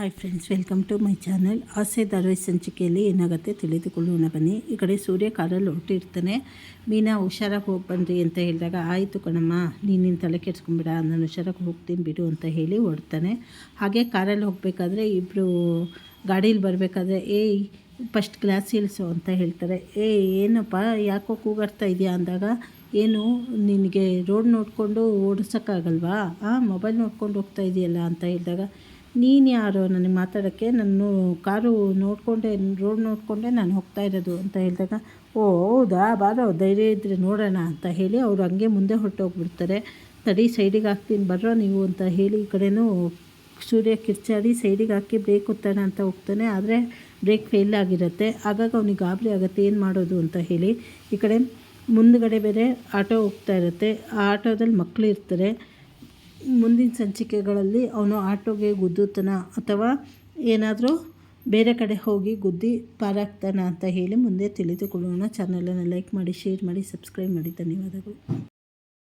Hi friends welcome to my channel ಆಸೆ ಧಾರಾವಾಹಿ ಸಂಚಿಕೆಯಲ್ಲಿ ಏನಾಗುತ್ತೆ ತಿಳಿದುಕೊಳ್ಳೋಣ ಬನ್ನಿ. ಈ ಕಡೆ ಸೂರ್ಯ ಕಾರಲ್ಲಿ ಹೊರಟಿರ್ತಾನೆ. ಮೀನಾ, ಹುಷಾರಾಗಿ ಹೋಗಿ ಬನ್ನಿರಿ ಅಂತ ಹೇಳಿದಾಗ, ಆಯಿತು ಕಣಮ್ಮ, ನೀನು ನಿನ್ನ ತಲೆ ಕೆಡ್ಸ್ಕೊಂಬಿಡ ನಾನು ಹುಷಾರಾಗಿ ಹೋಗ್ತೀನಿ ಬಿಡು ಅಂತ ಹೇಳಿ ಹೊಡ್ತಾನೆ ಹಾಗೆ ಕಾರಲ್ಲಿ ಹೋಗಬೇಕಾದ್ರೆ ಇಬ್ಬರು ಗಾಡೀಲಿ ಬರಬೇಕಾದ್ರೆ, ಏಯ್ ಫಸ್ಟ್ ಕ್ಲಾಸ್ ಇಳಿಸು ಅಂತ ಹೇಳ್ತಾರೆ. ಏ, ಏನಪ್ಪ, ಯಾಕೋ ಕೂಗಾಡ್ತಾ ಇದೆಯಾ? ಅಂದಾಗ, ಏನು, ನಿನಗೆ ರೋಡ್ ನೋಡಿಕೊಂಡು ಓಡಿಸೋಕ್ಕಾಗಲ್ವಾ? ಆ ಮೊಬೈಲ್ ನೋಡ್ಕೊಂಡು ಹೋಗ್ತಾ ಇದೆಯಲ್ಲ ಅಂತ ಹೇಳಿದಾಗ ನೀನು ಯಾರು? ನನಗೆ ಮಾತಾಡೋಕ್ಕೆ ನಾನು ಕಾರು ನೋಡಿಕೊಂಡೆ, ರೋಡ್ ನೋಡಿಕೊಂಡೆ ನಾನು ಹೋಗ್ತಾ ಇರೋದು ಅಂತ ಹೇಳಿದಾಗ, ಓ, ಹೌದಾ? ಬಾರೋ, ಧೈರ್ಯ ಇದ್ದರೆ ನೋಡೋಣ ಅಂತ ಹೇಳಿ ಅವರು ಹಂಗೆ ಮುಂದೆ ಹೊರಟೋಗ್ಬಿಡ್ತಾರೆ. ತಡಿ, ಸೈಡಿಗೆ ಹಾಕ್ತೀನಿ, ಬರ್ರೋ ನೀವು ಅಂತ ಹೇಳಿ ಈ ಕಡೆನೂ ಸೂರ್ಯ ಕಿರ್ಚಾಡಿ ಸೈಡಿಗೆ ಹಾಕಿ ಬ್ರೇಕ್ ಒತ್ತೋಣ ಅಂತ ಹೋಗ್ತಾನೆ. ಆದರೆ ಬ್ರೇಕ್ ಫೇಲ್ ಆಗಿರುತ್ತೆ. ಆಗಾಗ ಅವನಿಗೆ ಗಾಬರಿ ಆಗುತ್ತೆ, ಏನು ಮಾಡೋದು ಅಂತ ಹೇಳಿ. ಈ ಕಡೆ ಮುಂದುಗಡೆ ಬೇರೆ ಆಟೋ ಹೋಗ್ತಾ ಇರುತ್ತೆ. ಆ ಆಟೋದಲ್ಲಿ ಮಕ್ಕಳು ಇರ್ತಾರೆ. ಮುಂದಿನ ಸಂಚಿಕೆಗಳಲ್ಲಿ ಅವನು ಆಟೋಗೆ ಗುದ್ದುತ್ತಾನ ಅಥವಾ ಏನಾದರೂ ಬೇರೆ ಕಡೆ ಹೋಗಿ ಗುದ್ದಿ ಪಾರಾಗ್ತಾನ ಅಂತ ಹೇಳಿ ಮುಂದೆ ತಿಳಿದುಕೊಳ್ಳೋಣ. ಚಾನಲನ್ನು ಲೈಕ್ ಮಾಡಿ ಶೇರ್ ಮಾಡಿ ಸಬ್ಸ್ಕ್ರೈಬ್ ಮಾಡಿ. ಧನ್ಯವಾದಗಳು.